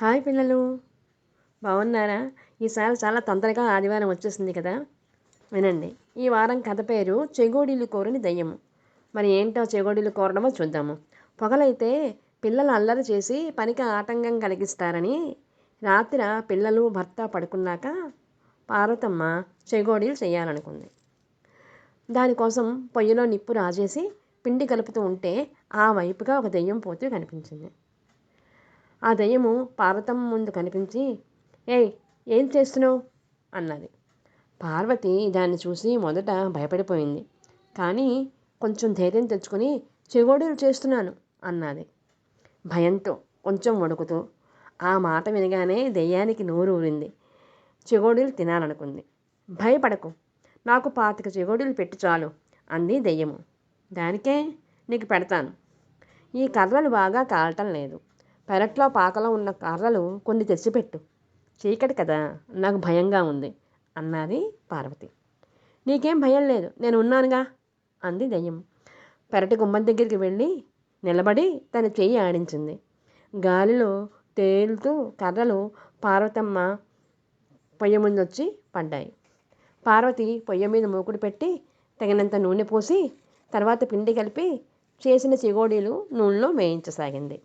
Hi పిల్లలు. బాగున్నారా? ఈసారి చాలా తొందరగా ఆదివారం వచ్చేసింది కదా? వినండి. ఈ వారం కథ పేరు చెగోడీలు కోరని దయ్యము. మరి ఏంటో చెగోడీలు కోరడమో చూద్దాము. పొగలైతే పిల్లలు అల్లరి చేసి పనికి ఆటంకం కలిగిస్తారని రాత్రి పిల్లలు భర్త పడుకున్నాక పార్వతమ్మ చెగోడీలు చేయాలనుకుంది దానికోసం పొయ్యిలో నిప్పు రాజేసి పిండి కలుపుతూ ఉంటే ఆ వైపుగా ఒక దెయ్యం పోతూ కనిపించింది. ఆ దయ్యము పార్వతమ్మ ముందు కనిపించి ఏయ్ ఏం చేస్తున్నావు? అన్నది. పార్వతి దాన్ని చూసి మొదట భయపడిపోయింది. కానీ కొంచెం ధైర్యం తెచ్చుకొని చెగోడీలు చేస్తున్నాను అన్నది. భయంతో కొంచెం వణుకుతూ ఆ మాట వినగానే దెయ్యానికి నోరు ఊరింది. చెగోడీలు తినాలనుకుంది. భయపడకు నాకు పాతిక చెగోడీలు పెట్టి చాలు అంది దెయ్యము. దానికే నీకు పెడతాను. ఈ కర్రలు బాగా కాలటం లేదు. పెరట్లో పాకలో ఉన్న కర్రలు కొన్ని తెచ్చిపెట్టు చీకటి కదా నాకు భయంగా ఉంది అన్నది పార్వతి. నీకేం భయం లేదు నేను ఉన్నానుగా అంది దయ్యం. పెరటి గుమ్మం దగ్గరికి వెళ్ళి నిలబడి తన చెయ్యి ఆడించింది. గాలిలో తేలుతూ కర్రలు పార్వతమ్మ పొయ్యి ముందొచ్చి పడ్డాయి. పార్వతి పొయ్యి మీద మూకుడు పెట్టి తగినంత నూనె పోసి తర్వాత పిండి కలిపి చేసిన చిగోడీలు నూనెలో వేయించసాగింది.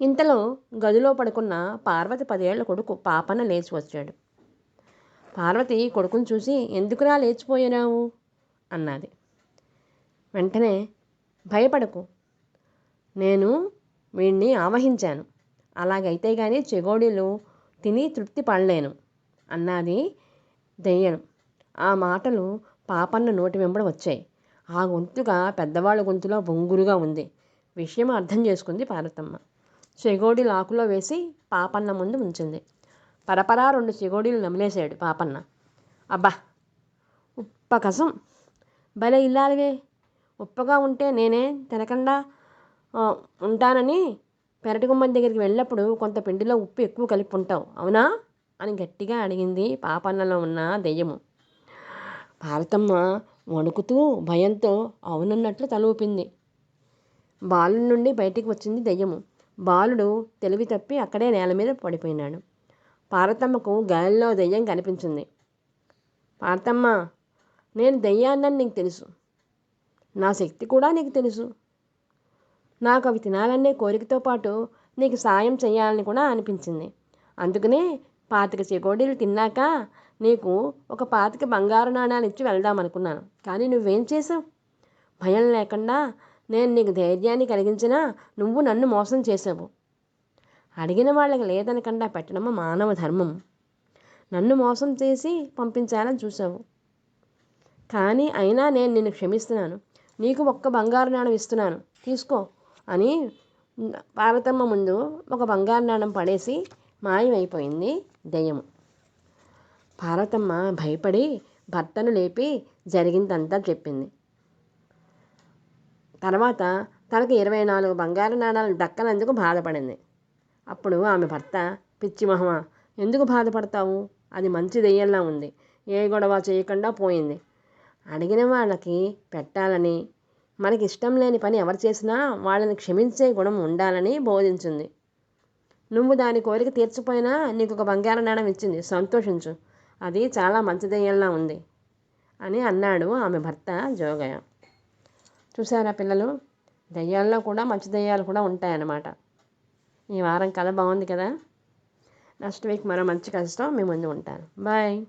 ఇంతలో గదిలో పడుకున్న పార్వతి పదేళ్ళ కొడుకు పాపన లేచి వచ్చాడు. పార్వతి కొడుకుని చూసి ఎందుకురా లేచిపోయినావు? అన్నది. వెంటనే భయపడకు. నేను వీణ్ణి ఆవహించాను. అలాగైతే కానీ చెగోడీలు తిని తృప్తి పడలేను అన్నది దెయ్యం. ఆ మాటలు పాపన్న నోటి వెంబడి వచ్చాయి. ఆ గొంతుగా పెద్దవాళ్ళ గొంతులో బొంగురుగా ఉంది. విషయం అర్థం చేసుకుంది పార్వతమ్మ. చెగోడి లాకులో వేసి పాపన్న ముందు ఉంచింది పరపరా రెండు చెగోడీలు నమిలేశాడు పాపన్న. అబ్బా ఉప్ప కసం. భలే ఇల్లాలివే. ఉప్పగా ఉంటే నేనే తినకుండా ఉంటానని పెరటి గుమ్మం దగ్గరికి వెళ్ళినప్పుడు కొంత పిండిలో ఉప్పు ఎక్కువ కలిపి ఉంటావు అవునా? అని గట్టిగా అడిగింది పాపన్నలో ఉన్న దెయ్యము. భారతమ్మ వణుకుతూ భయంతో అవునన్నట్లు తల ఊపింది బాలు నుండి బయటికి వచ్చింది దెయ్యము. బాలుడు తెలివి తప్పి అక్కడే నేల మీద పడిపోయినాడు. పార్వతమ్మకు గాలిలో దెయ్యం కనిపించింది. పార్వతమ్మ నేను దెయ్యాన్నని నీకు తెలుసు. నా శక్తి కూడా నీకు తెలుసు. నాకు అవి తినాలనే కోరికతో పాటు నీకు సాయం చేయాలని కూడా అనిపించింది. అందుకనే పాతిక చెగోడీలు తిన్నాక నీకు ఒక పాతిక బంగారు నాణాలు ఇచ్చి వెళ్దాం అనుకున్నాను. కానీ నువ్వేం చేసావు భయం లేకుండా నేను నీకు ధైర్యాన్ని కలిగించినా నువ్వు నన్ను మోసం చేసావు. అడిగిన వాళ్ళకి లేదనకుండా పెట్టడము మానవ ధర్మం నన్ను మోసం చేసి పంపించాలని చూసావు కానీ అయినా నేను నిన్ను క్షమిస్తున్నాను. నీకు ఒక్క బంగారు నాణం ఇస్తున్నాను. తీసుకో అని పార్వతమ్మ ముందు ఒక బంగారు నాణం పడేసి మాయమైపోయింది దయ్యము. పార్వతమ్మ భయపడి భర్తను లేపి జరిగిందంతా చెప్పింది. తర్వాత తనకు ఇరవై నాలుగు బంగారు నాణాలు దక్కనందుకు బాధపడింది. అప్పుడు ఆమె భర్త పిచ్చి మహమ ఎందుకు బాధపడతావు? అది మంచి దెయ్యంలా ఉంది. ఏ గొడవ చేయకుండా పోయింది. అడిగిన వాళ్ళకి పెట్టాలని మనకి ఇష్టం లేని పని ఎవరు చేసినా వాళ్ళని క్షమించే గుణం ఉండాలని బోధించింది. నువ్వు దాని కోరిక తీర్చిపోయినా నీకు ఒక బంగారు నాణం ఇచ్చింది. సంతోషించు. అది చాలా మంచి దెయ్యంలా ఉంది అని అన్నాడు ఆమె భర్త జోగయ్య. చూసారా పిల్లలు? దెయ్యాల్లో కూడా మంచి దెయ్యాలు కూడా ఉంటాయన్నమాట. ఈ వారం కథ బాగుంది కదా? నెక్స్ట్ వీక్ మరో మంచి కథతో మీ ముందు ఉంటాను. బాయ్